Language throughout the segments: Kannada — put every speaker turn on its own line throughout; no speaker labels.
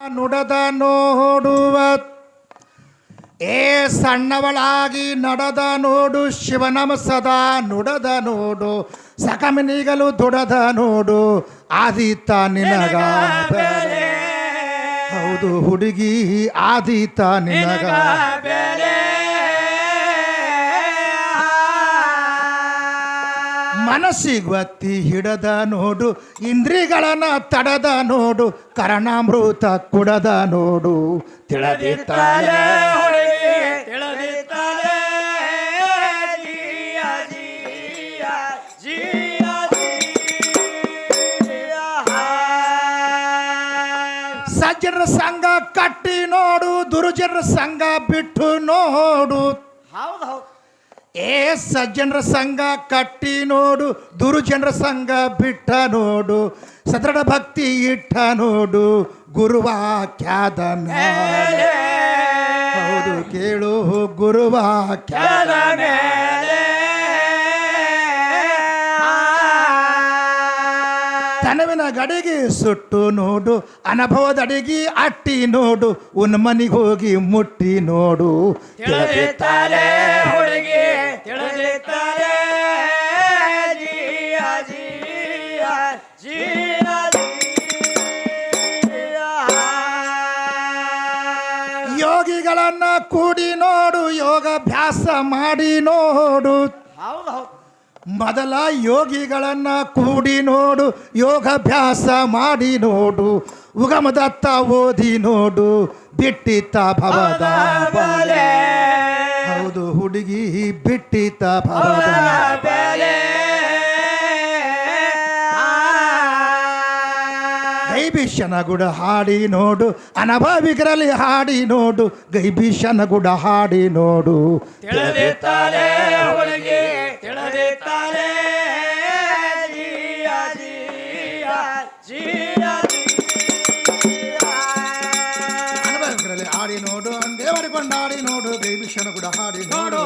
ನುಡದ ನೋಡುವ ಏ ಸಣ್ಣವಳಾಗಿ ನಡದ ನೋಡು, ಶಿವನಮ ಸದಾ ನುಡದ ನೋಡು ಸಕಮಿನಿಗಲು ದುಡದ ನೋಡು ಆದಿತ ನಿನಗ ಹೌದು ಹುಡುಗಿ ಆದಿತ ನಿನಗ ಮನಸ್ಸಿಗೊತ್ತಿ ಹಿಡದ ನೋಡು ಇಂದ್ರಿಗಳನ್ನ ತಡದ ನೋಡು, ಕರಣಾಮೃತ ಕುಡದ ನೋಡು. ತಿಳದಿತ್ತಾಳೆ ಸಜ್ಜನರ ಸಂಘ ಕಟ್ಟಿ ನೋಡು, ದುರುಜನರ ಸಂಘ ಬಿಟ್ಟು ನೋಡು.
ಹೌದು ಹೌದು.
ಏ ಸಜ್ಜನರ ಸಂಘ ಕಟ್ಟಿ ನೋಡು ದುರುಜನರ ಸಂಘ ಬಿಟ್ಟ ನೋಡು ಸದೃಢ ಭಕ್ತಿ ಇಟ್ಟ ನೋಡು ಗುರುವಾಕ್ಯಾದ ಮೇಲೆ. ಹೌದು ಕೇಳು ಗುರುವಾಕ್ಯಾದ ತನವಿನ ಗಡಿಗೆ ಸುಟ್ಟು ನೋಡು ಅನುಭವದ ಅಡಿಗೆ ಅಟ್ಟಿ ನೋಡು ಉನ್ಮನಿಗೆ ಹೋಗಿ ಮುಟ್ಟಿ ನೋಡು. ಯೋಗಿಗಳನ್ನ ಕೂಡಿ ನೋಡು ಯೋಗಾಭ್ಯಾಸ ಮಾಡಿ ನೋಡು.
ಹೌದು ಹೌದು.
ಮೊದಲ ಯೋಗಿಗಳನ್ನ ಕೂಡಿ ನೋಡು ಯೋಗಾಭ್ಯಾಸ ಮಾಡಿ ನೋಡು. ಉಗಮದತ್ತ ಓದಿ ನೋಡು ಬಿಟ್ಟಿತ್ತ ಭವದ ಬಲೆ. ಬಿಟ್ಟಿತ್ತ ಭವದ
ಬೆಲೆ.
ಗೈಬೀಶನ ಗುಡ ಹಾಡಿ ನೋಡು ಅನಭವಿಗರಲ್ಲಿ ಹಾಡಿ ನೋಡು ಗೈಬೀಶನ ಗುಡ ಹಾಡಿ ನೋಡು.
ತಿಳಿದಿತ್ತಾಳೆ
ದೇವರ ಕೊಂಡಾಡಿ ನೋಡು ಗೈಬೀಶನ ಗುಡ ಹಾಡಿ
ನೋಡು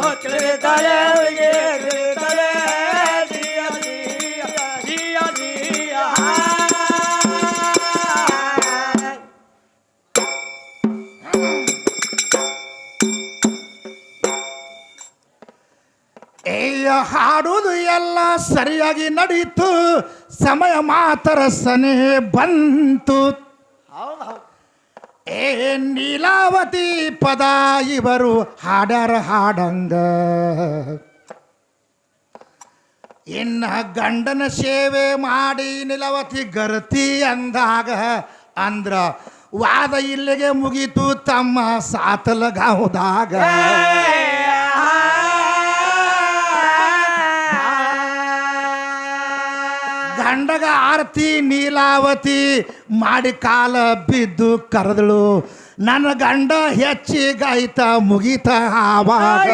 ಹಾಡುವುದು ಎಲ್ಲ ಸರಿಯಾಗಿ ನಡೀತು ಸಮಯ ಮಾತರ ಸನೆ ಬಂತು.
ಹೌದು ಹೌದು.
ಏ ನೀಲಾವತಿ ಪದ ಇವರು ಹಾಡರ ಹಾಡಂಗ. ಇನ್ನ ಗಂಡನ ಸೇವೆ ಮಾಡಿ ನಿಲವತಿ ಗರ್ತಿ ಅಂದಾಗ ಅಂದ್ರ ವಾದ ಇಲ್ಲಿಗೆ ಮುಗೀತು ತಮ್ಮ ಸಾತಲಗಾವುದಾಗ. ಗಂಡಗ ಆರತಿ ನೀಲಾವತಿ ಮಾಡಿ ಕಾಲ ಬಿದ್ದು ಕರೆದಳು. ನನ್ನ ಗಂಡ ಹೆಚ್ಚಿಗಾಯ್ತ ಮುಗೀತ ಆವಾಗ.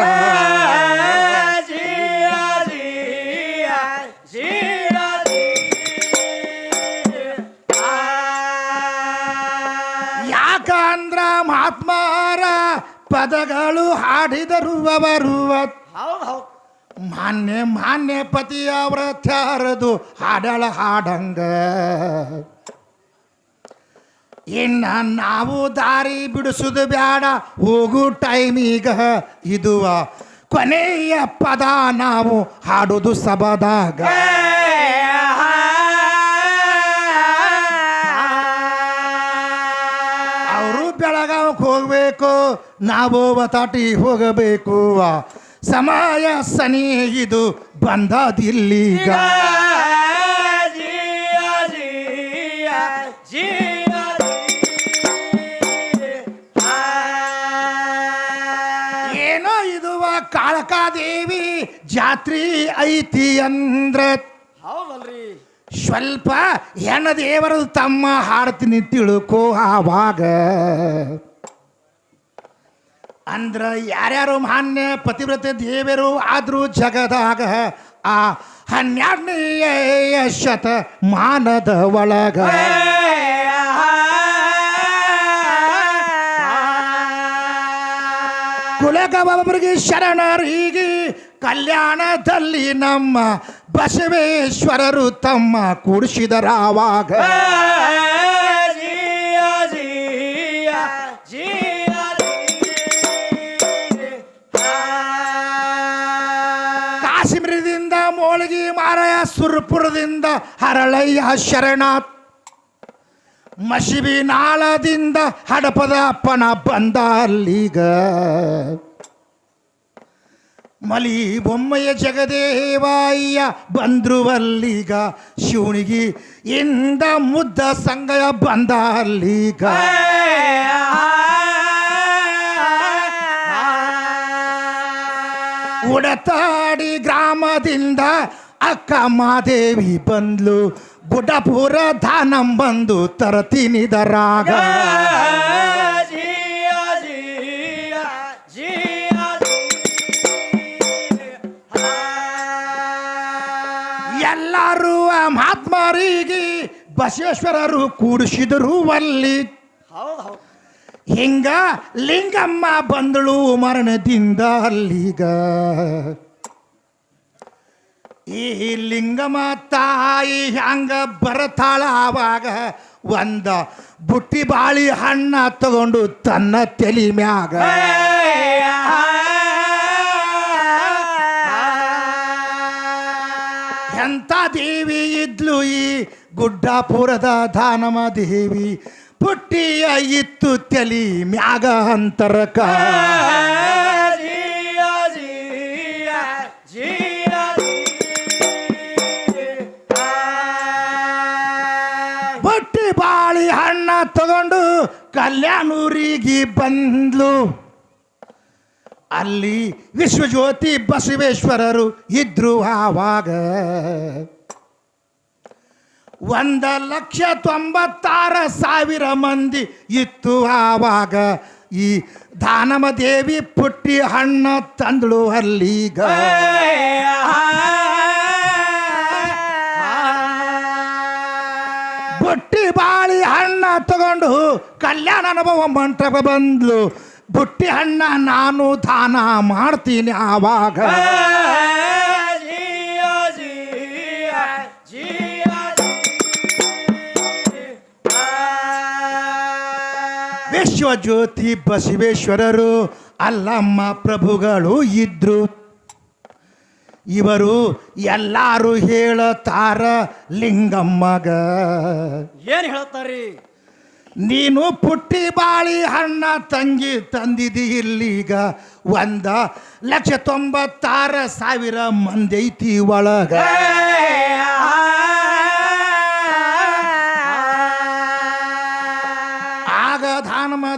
ಯಾಕಂದ್ರ ಮಹಾತ್ಮರ ಪದಗಳು ಹಾಡಿದರು ಅವರು.
ಹೌದು ಹೌದು.
ಮಾನ್ಯ ಮಾನ್ಯ ಪತಿಯ ಅವರ ತ್ಯಾರದು ಹಾಡಳ ಹಾಡಂಗ. ಇನ್ನ ನಾವು ದಾರಿ ಬಿಡಿಸುದು ಬ್ಯಾಡ ಹೋಗು ಟೈಮೀಗ. ಇದುವ ಕೊನೆಯ ಪದ ನಾವು ಹಾಡುದು ಸಬದಾಗ ಅವರು ಬೆಳಗಾವಕ್ಕೆ ಹೋಗಬೇಕು ನಾವು ಬತಾಟಿ ಹೋಗಬೇಕು ಸಮಯ ಸನಿಹಿದು ಇದು ಬಂದದಿಲ್ಲೀಗ ಏನೋ ಇದುವ ಕಾಳಕಾದೇವಿ ಜಾತ್ರಿ ಐತಿ ಅಂದ್ರ.
ಹೌದಲ್ರಿ.
ಸ್ವಲ್ಪ ಹೆಣ್ಣ ದೇವರು ತಮ್ಮ ಹಾಡ್ತೀನಿ ತಿಳ್ಕೋ ಆವಾಗ ಅಂದ್ರ ಯಾರ್ಯಾರು ಮಾನ್ಯ ಪತಿವ್ರತೆ ದೇವರು ಆದ್ರೂ ಜಗದಾಗ ಆ ಹನ್ನೆರಡನೆಯ ಶತ ಮಾನದ ಒಳಗ ಕುಲಗವರಿಗೆ ಶರಣರಿಗೆ ಕಲ್ಯಾಣದಲ್ಲಿ ನಮ್ಮ ಬಸವೇಶ್ವರರು ತಮ್ಮ ಕೂಡಿಸಿದರಾವಾಗ ಅರಳಯ್ಯ ಹರಳಯ್ಯ ಶರಣ ಮಸಿಬಿ ನಾಳದಿಂದ ಹಡಪದ ಅಪ್ಪನ ಬಂದ ಅಲ್ಲಿಗ ಮಲಿ ಬೊಮ್ಮಯ್ಯ ಜಗದೇವಾಯ್ಯ ಬಂದ್ರುವಲ್ಲಿಗ ಶಿವಣಿಗಿ ಇಂದ ಮುದ್ದ ಸಂಗಯ ಬಂದ ಅಲ್ಲೀಗ ಉಡತಾಡಿ ಗ್ರಾಮದಿಂದ ಅಕ್ಕ ಮಾದೇವಿ ಬಂದ್ಲು. ಗುಡಪುರ ಧಾನಂ ಬಂದು ತರತೀನಿ ದರಾಗ ಎಲ್ಲರೂ ಆ ಮಹಾತ್ಮರಿಗೆ ಬಸವೇಶ್ವರರು ಕೂಡಿಸಿದರು ಅಲ್ಲಿ. ಹಿಂಗ ಲಿಂಗಮ್ಮ ಬಂದಳು ಮರಣದಿಂದ ಅಲ್ಲಿಗ. ಈ ಲಿಂಗಮ್ಮ ತಾಯಿ ಹಂಗ ಬರತಾಳ ಆವಾಗ ಒಂದ ಬುಟ್ಟಿ ಬಾಳಿ ಹಣ್ಣ ತಗೊಂಡು ತನ್ನ ತಲಿ ಮ್ಯಾಗ. ಎಂಥ ದೇವಿ ಇದ್ಲು ಈ ಗುಡ್ಡಾಪುರದ ಧಾನಮ ದೇವಿ. ಪುಟ್ಟಿಯ ಇತ್ತು ತಲಿ ಮ್ಯಾಗ ಅಂತರಕ. ಕಲ್ಯಾಣೂರಿಗೆ ಬಂದ್ಲು. ಅಲ್ಲಿ ವಿಶ್ವಜ್ಯೋತಿ ಬಸವೇಶ್ವರರು ಇದ್ರು ಆವಾಗ. ಒಂದ ಲಕ್ಷ ತೊಂಬತ್ತಾರ ಸಾವಿರ ಮಂದಿ ಇತ್ತು ಆವಾಗ. ಈ ದಾನಮ ದೇವಿ ಪುಟ್ಟಿ ಹಣ್ಣ ತಂದಳು ಅಲ್ಲೀಗ. ಬುಟ್ಟಿ ಬಾಳಿ ಹಣ್ಣ ತಗೊಂಡು ಕಲ್ಯಾಣ ಅನುಭವ ಮಂಟಪ ಬಂದ್ಲು. ಬುಟ್ಟಿ ಹಣ್ಣ ನಾನು ದಾನ ಮಾಡ್ತೀನಿ ಆವಾಗ.
ಜಿಯ ಜಿಯ ಜಿಯ.
ವಿಶ್ವಜ್ಯೋತಿ ಬಸವೇಶ್ವರರು ಅಲ್ಲಮ್ಮ ಪ್ರಭುಗಳು ಇದ್ರು. ಇವರು ಎಲ್ಲಾರು ಹೇಳತಾರ ಲಿಂಗಮ್ಮಗ.
ಏನ್ ಹೇಳ್ತಾರಿ?
ನೀನು ಪುಟ್ಟಿ ಬಾಳಿ ಹಣ್ಣ ತಂಗಿ ತಂದಿದಿ ಇಲ್ಲಿಗ. ಒಂದ ಲಕ್ಷ ತೊಂಬತ್ತಾರ ಸಾವಿರ ಮಂದಿ ಐತಿ ಒಳಗ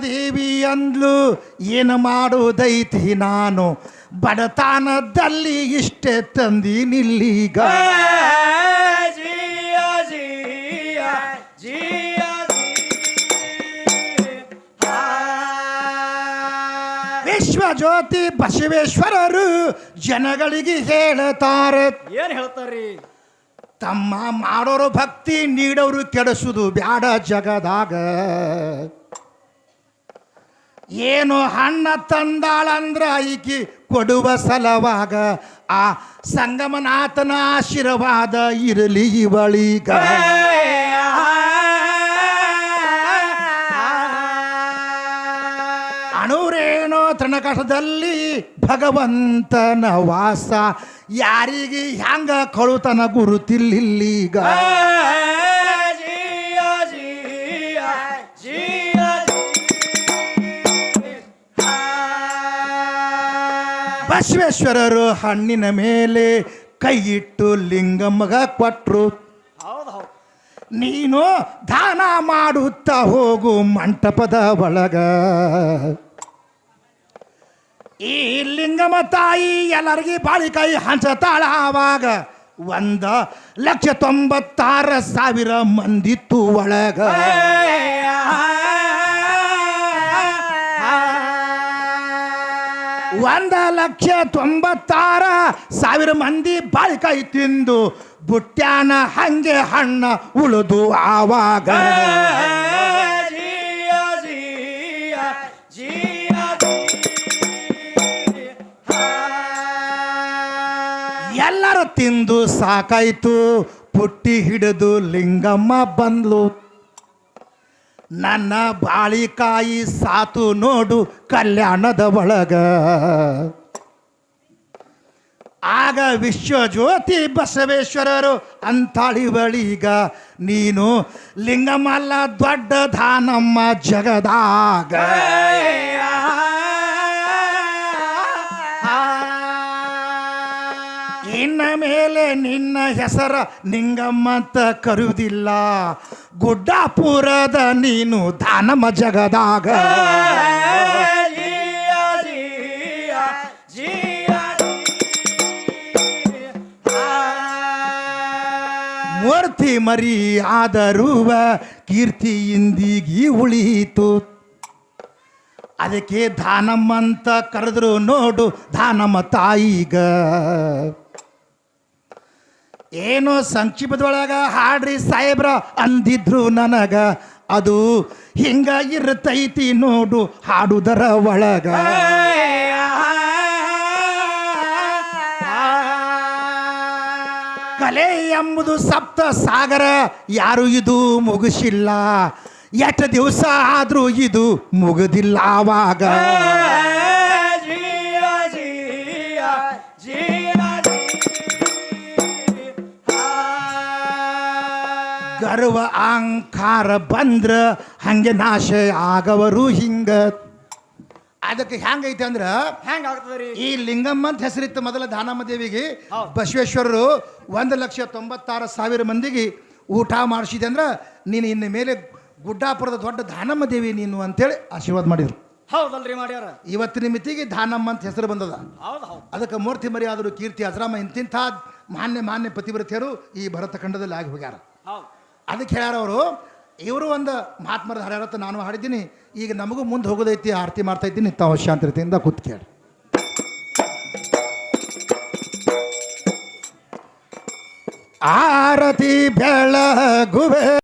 ಧಾನಮದೇವಿ ಅಂದ್ಲು ಏನು ಮಾಡುವುದೈತಿ ನಾನು? ಬಡತನದಲ್ಲಿ ಇಷ್ಟೇ ತಂದಿನಿಲ್ಲೀಗ
ಜಿಯ ಜಿಯ ಜಿಯ
ವಿಶ್ವಜ್ಯೋತಿ ಬಸವೇಶ್ವರರು ಜನಗಳಿಗೆ ಹೇಳುತ್ತಾರೆ
ಏನ್ ಹೇಳ್ತಾರ್ರಿ?
ತಮ್ಮ ಮಾಡೋರು ಭಕ್ತಿ ನೀಡೋರು ಕೆಡಿಸುದು ಬ್ಯಾಡ ಜಗದಾಗ. ಏನು ಹಣ್ಣ ತಂದಾಳಂದ್ರ ಈಕಿ ಕೊಡುವ ಸಲವಾಗ ಆ ಸಂಗಮನಾಥನ ಆಶೀರ್ವಾದ ಇರಲಿ ಇವಳೀಗ ಅಣುರೇಣೋ ತೃಣಕಟದಲ್ಲಿ ಭಗವಂತನ ವಾಸ ಯಾರಿಗೆ ಹ್ಯಾಂಗ ಕಳುತನ ಗುರುತಿಲ್ಲಿಲ್ಲೀಗ ಬಸವೇಶ್ವರರು ಹಣ್ಣಿನ ಮೇಲೆ ಕೈ ಇಟ್ಟು ಲಿಂಗಮ್ಮಗ
ಹೌದು
ನೀನು ದಾನ ಮಾಡುತ್ತಾ ಹೋಗು ಮಂಟಪದ ಒಳಗ. ಈ ಲಿಂಗಮ್ಮ ತಾಯಿ ಎಲ್ಲರಿಗೆ ಬಾಳಿಕಾಯಿ ಹಂಚತಾಳ ಆವಾಗ ಒಂದ ಲಕ್ಷ ತೊಂಬತ್ತಾರ ಸಾವಿರ ಮಂದಿತ್ತು ಒಳಗ. ಒಂದ ಲಕ್ಷ ತೊಂಬತ್ತಾರ ಸಾವಿರ ಮಂದಿ ಬಾಳಿಕಾಯಿ ತಿಂದು ಬುಟ್ಟ್ಯಾನ ಹಂಗೆ ಹಣ್ಣ ಉಳಿದು ಆವಾಗ. ಎಲ್ಲರೂ ತಿಂದು ಸಾಕಾಯ್ತು ಪುಟ್ಟಿ ಹಿಡಿದು ಲಿಂಗಮ್ಮ ಬಂದ್ಲು. ನನ್ನ ಬಾಳಿಕಾಯಿ ಸಾತು ನೋಡು ಕಲ್ಯಾಣದ ಒಳಗ. ಆಗ ವಿಶ್ವಜ್ಯೋತಿ ಬಸವೇಶ್ವರರು ಅಂತಾಳಿವಳೀಗ ನೀನು ಲಿಂಗಮಲ್ಲ ದೊಡ್ಡ ಧಾನಮ್ಮ ಜಗದಾಗ. ಇನ್ನ ಮೇಲೆ ನಿನ್ನ ಹೆಸರ ನಿಂಗಮ್ಮ ಅಂತ ಕರುವುದಿಲ್ಲ ಗುಡ್ಡಾಪುರದ ನೀನು ದಾನಮ ಜಗದಾಗ. ಮೂರ್ತಿ ಮರಿ ಆದರುವ ಕೀರ್ತಿ ಇಂದಿಗಿ ಉಳಿಯಿತು. ಅದಕ್ಕೆ ದಾನಮ್ಮಂತ ಕರೆದ್ರು ನೋಡು ದಾನಮ್ಮ ತಾಯಿಗ. ಏನೋ ಸಂಕ್ಷಿಪ್ತದೊಳಗ ಹಾಡ್ರಿ ಸಾಹೇಬ್ರ ಅಂದಿದ್ರು ನನಗ. ಅದು ಹಿಂಗ ಇರ್ತೈತಿ ನೋಡು ಹಾಡುದರ ಒಳಗ. ಕಲೆ ಎಂಬುದು ಸಪ್ತ ಸಾಗರ, ಯಾರು ಇದು ಮುಗಿಸಿಲ್ಲ. ಎಷ್ಟು ದಿವಸ ಆದ್ರೂ ಇದು ಮುಗುದಿಲ್ಲ ಆವಾಗ ಗರ್ವ ಅಹಂಕಾರ ಬಂದ್ರ ಹಂಗೆ ನಾಶ ಆಗವರು ಹಿಂಗ. ಅದಕ್ಕೆ ಹೆಂಗೈತೆ ಅಂದ್ರ
ಹೆಂಗ ಆಗ್ತದ್ರಿ
ಈ ಲಿಂಗಮ್ಮ ಅಂತ ಹೆಸರಿತ್ತು ಮೊದಲ ದಾನಮ್ಮ ದೇವಿಗೆ. ಬಸವೇಶ್ವರರು ಒಂದು ಲಕ್ಷ ತೊಂಬತ್ತಾರು ಸಾವಿರ ಮಂದಿಗೆ ಊಟ ಮಾಡಿಸಿದೆ ಅಂದ್ರೆ ನೀನು ಇನ್ನು ಮೇಲೆ ಗುಡ್ಡಾಪುರದ ದೊಡ್ಡ ದಾನಮ್ಮ ದೇವಿ ನೀನು ಅಂತೇಳಿ ಆಶೀರ್ವಾದ ಮಾಡಿದ್ರು.
ಹೌದಲ್ರಿ ಮಾಡ್ಯಾರ.
ಇವತ್ತಿನ ಮಿತಿಗೆ ದಾನಮ್ಮ ಅಂತ ಹೆಸರು ಬಂದದ. ಅದಕ್ಕೆ ಮೂರ್ತಿ ಮರ್ಯಾದರು ಕೀರ್ತಿ ಅಜರಾಮ ಇಂತಿಂಥ ಮಾನ್ಯ ಮಾನ್ಯ ಪತಿವ್ರತೆಯರು ಈ ಭರತಖಂಡದಲ್ಲಿ ಆಗಿ ಹೋಗ್ಯಾರ. ಅದಕ್ಕೆ ಅವರು? ಇವರು ಒಂದು ಮಹಾತ್ಮರ ಹಾಡ್ಯಾರತ್ತ ನಾನು ಹಾಡಿದ್ದೀನಿ. ಈಗ ನಮಗೂ ಮುಂದೆ ಹೋಗೋದೈತಿ, ಆರತಿ ಮಾಡ್ತಾ ಇದ್ದೀನಿ ತಾವು ಶಾಂತತೆಯಿಂದ ಕೂತ್ ಕೇಳಿ. ಆರತಿ ಬೆಳಗುವೆ